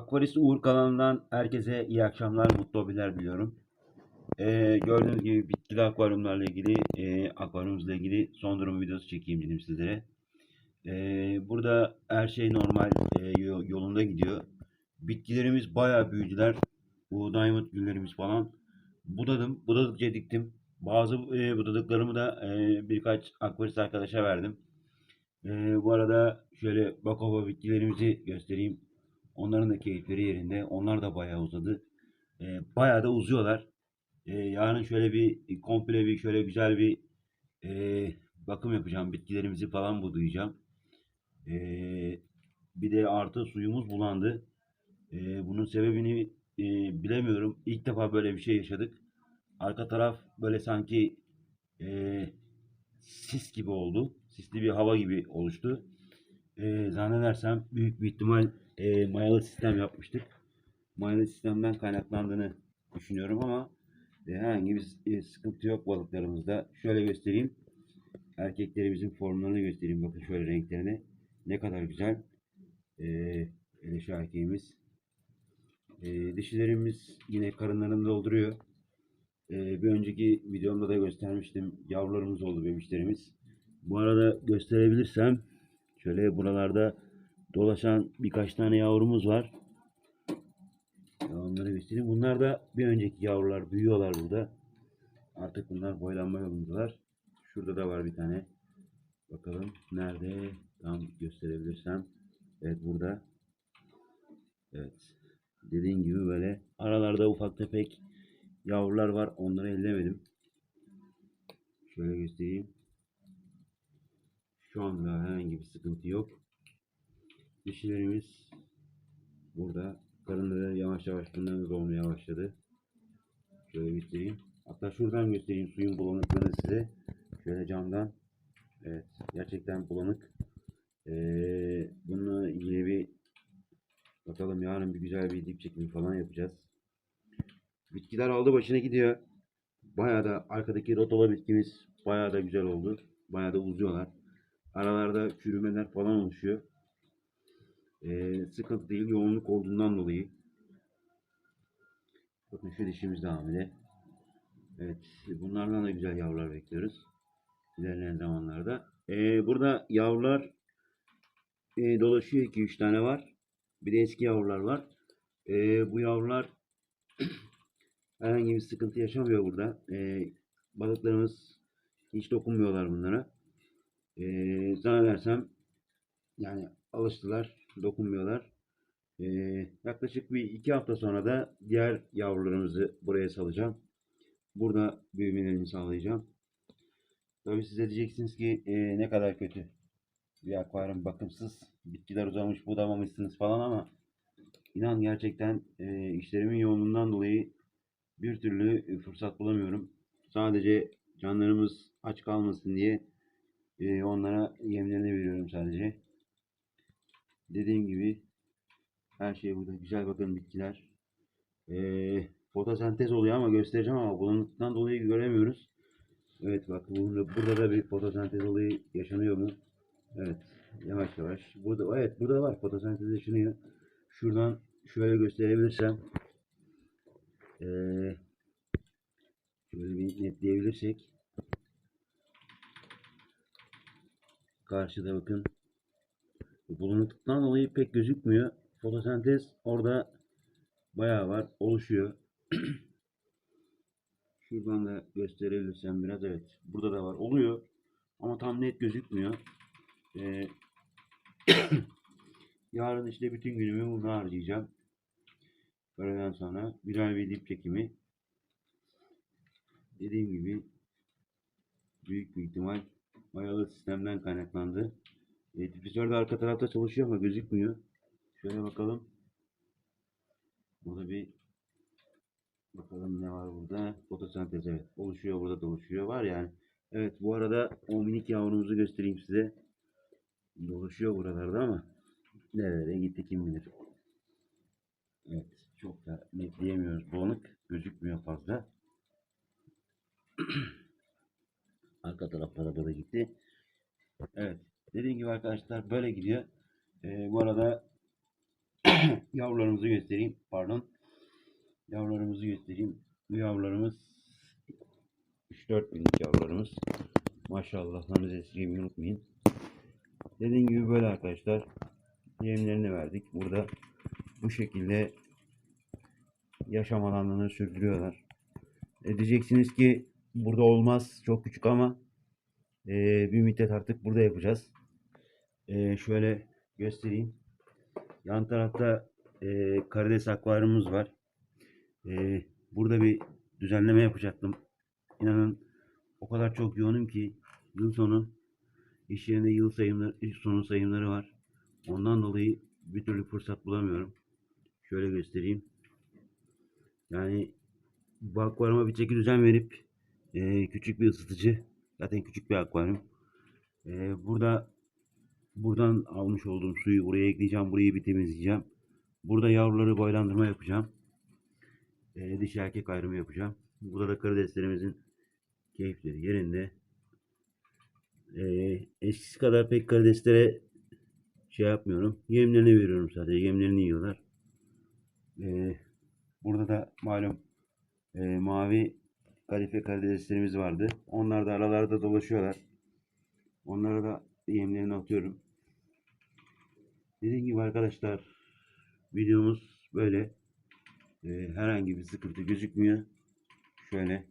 Akvaris Uğur kanalından herkese iyi akşamlar, mutlu hobiler diliyorum. Ee, gördüğünüz gibi bitkili akvaryumlarla ilgili, e, akvaryumumuzla ilgili son durum videosu çekeyim dedim sizlere. Ee, burada her şey normal e, yo- yolunda gidiyor. Bitkilerimiz bayağı büyüdüler. Bu diamond güllerimiz falan. Budadım, budadıkça diktim. Bazı e, budadıklarımı da e, birkaç akvaris arkadaşa verdim. Ee, bu arada şöyle bakoba bitkilerimizi göstereyim. Onların da keyifleri yerinde. Onlar da bayağı uzadı. Ee, bayağı da uzuyorlar. Ee, yarın şöyle bir komple bir şöyle güzel bir e, bakım yapacağım. Bitkilerimizi falan budayacağım. Ee, bir de artı suyumuz bulandı. Ee, bunun sebebini e, bilemiyorum. İlk defa böyle bir şey yaşadık. Arka taraf böyle sanki e, sis gibi oldu. Sisli bir hava gibi oluştu. Ee, zannedersem büyük bir ihtimal e, mayalı sistem yapmıştık. Mayalı sistemden kaynaklandığını düşünüyorum ama e, herhangi bir e, sıkıntı yok balıklarımızda. Şöyle göstereyim. Erkeklerimizin formlarını göstereyim. Bakın şöyle renklerini. Ne kadar güzel. E, hele şu erkeğimiz. E, dişilerimiz yine karınlarını dolduruyor. E, bir önceki videomda da göstermiştim. Yavrularımız oldu bemişlerimiz. Bu arada gösterebilirsem şöyle buralarda dolaşan birkaç tane yavrumuz var. Onları göstereyim. Bunlar da bir önceki yavrular. Büyüyorlar burada. Artık bunlar boylanma yolundalar. Şurada da var bir tane. Bakalım nerede? Tam gösterebilirsem. Evet burada. Evet. Dediğim gibi böyle aralarda ufak tefek yavrular var. Onları ellemedim. Şöyle göstereyim. Şu anda herhangi bir sıkıntı yok. Dişilerimiz burada. Karınları yavaş yavaş bunların olmaya başladı. Şöyle göstereyim. Hatta şuradan göstereyim suyun bulanıklığını size. Şöyle camdan. Evet. Gerçekten bulanık. Ee, bununla ilgili bir bakalım yarın bir güzel bir dip çekimi falan yapacağız. Bitkiler aldı başına gidiyor. Bayağı da arkadaki rotola bitkimiz bayağı da güzel oldu. Bayağı da uzuyorlar. Aralarda çürümeler falan oluşuyor. Ee, sıkıntı değil yoğunluk olduğundan dolayı. Bakın şu dişimiz de hamile. Evet bunlardan da güzel yavrular bekliyoruz. İlerleyen zamanlarda. Ee, burada yavrular e, dolaşıyor 2-3 tane var. Bir de eski yavrular var. Ee, bu yavrular herhangi bir sıkıntı yaşamıyor burada. Ee, balıklarımız hiç dokunmuyorlar bunlara. Ee, zannedersem yani alıştılar, dokunmuyorlar. Ee, yaklaşık bir iki hafta sonra da diğer yavrularımızı buraya salacağım. Burada büyümelerini sağlayacağım. Tabii size diyeceksiniz ki "Ee, ne kadar kötü bir akvaryum bakımsız, bitkiler uzamış, budamamışsınız falan ama inan gerçekten e, işlerimin yoğunluğundan dolayı bir türlü fırsat bulamıyorum. Sadece canlarımız aç kalmasın diye e, onlara yemlerini veriyorum sadece. Dediğim gibi her şey burada güzel bakın bitkiler. E, fotosentez oluyor ama göstereceğim ama bulanıklıktan dolayı göremiyoruz. Evet bak burada, burada da bir fotosentez olayı yaşanıyor mu? Evet yavaş yavaş. Burada evet burada var fotosentez yaşanıyor. Şuradan şöyle gösterebilirsem eee şöyle bir netleyebilirsek karşıda bakın bulanıklıktan dolayı pek gözükmüyor. Fotosentez orada bayağı var. Oluşuyor. Şuradan da gösterebilirsem biraz evet. Burada da var. Oluyor. Ama tam net gözükmüyor. Ee, yarın işte bütün günümü bunu harcayacağım. Öğleden sonra birer bir dip çekimi. Dediğim gibi büyük bir ihtimal mayalı sistemden kaynaklandı. E, difüzör de arka tarafta çalışıyor ama gözükmüyor. Şöyle bakalım. Burada bir bakalım ne var burada. Fotosentez evet. Oluşuyor burada da oluşuyor. Var yani. Evet bu arada o minik yavrumuzu göstereyim size. Dolaşıyor buralarda ama nerelere gitti kim bilir. Evet çok da netleyemiyoruz. Bulanık gözükmüyor fazla. Arka taraflara da gitti. Evet. Dediğim gibi arkadaşlar böyle gidiyor. Ee, bu arada yavrularımızı göstereyim. Pardon. Yavrularımızı göstereyim. Bu yavrularımız 3-4 binlik yavrularımız. Maşallahlarınızı esirgemeyi unutmayın. Dediğim gibi böyle arkadaşlar. Yemlerini verdik. Burada bu şekilde yaşam alanlarını sürdürüyorlar. E diyeceksiniz ki burada olmaz. Çok küçük ama e, bir müddet artık burada yapacağız. E, şöyle göstereyim. Yan tarafta e, karides akvaryumumuz var. E, burada bir düzenleme yapacaktım. İnanın o kadar çok yoğunum ki yıl sonu iş yerinde yıl sayımları, iş sonu sayımları var. Ondan dolayı bir türlü fırsat bulamıyorum. Şöyle göstereyim. Yani bu akvaryuma bir çeki düzen verip e, küçük bir ısıtıcı zaten küçük bir akvaryum. E, burada buradan almış olduğum suyu buraya ekleyeceğim. Burayı bir temizleyeceğim. Burada yavruları boylandırma yapacağım. E, dişi erkek ayrımı yapacağım. Burada da karideslerimizin keyifleri yerinde. E, eskisi kadar pek karideslere şey yapmıyorum. Yemlerini veriyorum sadece. Yemlerini yiyorlar. E, burada da malum e, mavi kalife karideslerimiz vardı. Onlar da aralarda dolaşıyorlar. Onlara da yemlerini atıyorum. Dediğim gibi arkadaşlar videomuz böyle. E, herhangi bir sıkıntı gözükmüyor. Şöyle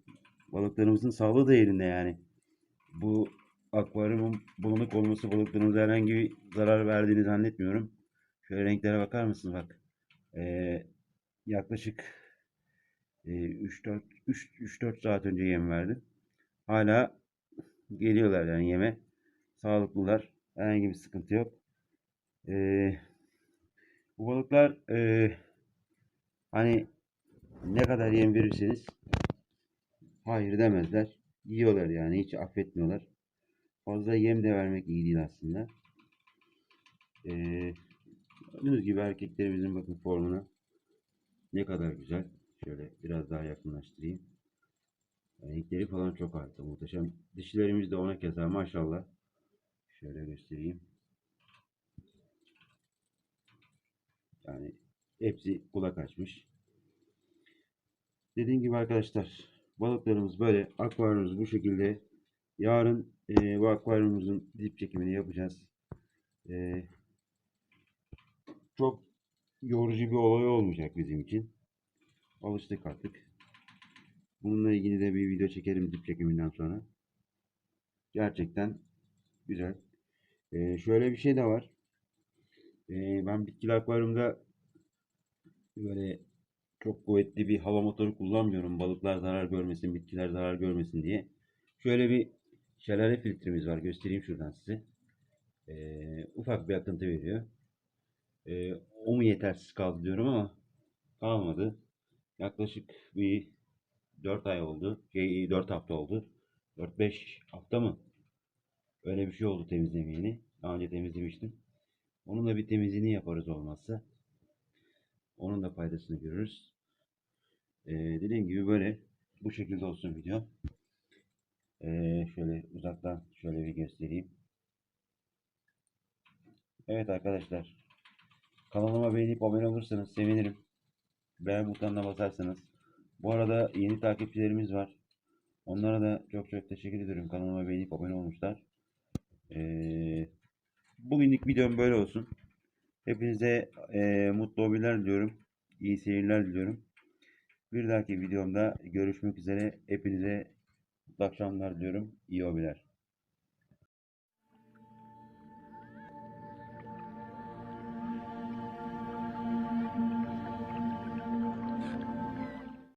balıklarımızın sağlığı da yerinde yani. Bu akvaryumun bulanık olması balıklarımıza herhangi bir zarar verdiğini zannetmiyorum. Şöyle renklere bakar mısın bak. E, yaklaşık e, 3-4 3-4 saat önce yem verdim. Hala geliyorlar yani yeme. Sağlıklılar. Herhangi bir sıkıntı yok. Ee, bu balıklar e, hani ne kadar yem verirseniz hayır demezler. Yiyorlar yani hiç affetmiyorlar. Fazla yem de vermek iyi değil aslında. Ee, gördüğünüz gibi erkeklerimizin bakın formuna ne kadar güzel. Şöyle biraz daha yakınlaştırayım. Renkleri falan çok harika. Muhteşem. Dişilerimiz de ona keza maşallah. Şöyle göstereyim. Yani hepsi kulak açmış. Dediğim gibi arkadaşlar balıklarımız böyle. Akvaryumumuz bu şekilde. Yarın e, bu akvaryumumuzun dip çekimini yapacağız. E, çok yorucu bir olay olmayacak bizim için. Alıştık artık. Bununla ilgili de bir video çekerim dip çekiminden sonra. Gerçekten güzel. Ee, şöyle bir şey de var. Ee, ben bitkili akvaryumda böyle çok kuvvetli bir hava motoru kullanmıyorum. Balıklar zarar görmesin, bitkiler zarar görmesin diye. Şöyle bir şelale filtremiz var. Göstereyim şuradan size. Ee, ufak bir akıntı veriyor. Ee, o mu yetersiz kaldı diyorum ama kalmadı. Yaklaşık bir 4 ay oldu. Şey, 4 hafta oldu. 4-5 hafta mı? Öyle bir şey oldu temizlemeyeni. Daha önce temizlemiştim. Onun da bir temizliğini yaparız olmazsa. Onun da faydasını görürüz. Ee, dediğim gibi böyle bu şekilde olsun video. Ee, şöyle uzaktan şöyle bir göstereyim. Evet arkadaşlar. Kanalıma beğenip abone olursanız sevinirim. Beğen butonuna basarsanız. Bu arada yeni takipçilerimiz var. Onlara da çok çok teşekkür ediyorum. Kanalıma beğenip abone olmuşlar. Ee, bugünlük videom böyle olsun. Hepinize e, mutlu hobiler diliyorum. İyi seyirler diliyorum. Bir dahaki videomda görüşmek üzere. Hepinize mutlu akşamlar diliyorum. İyi hobiler.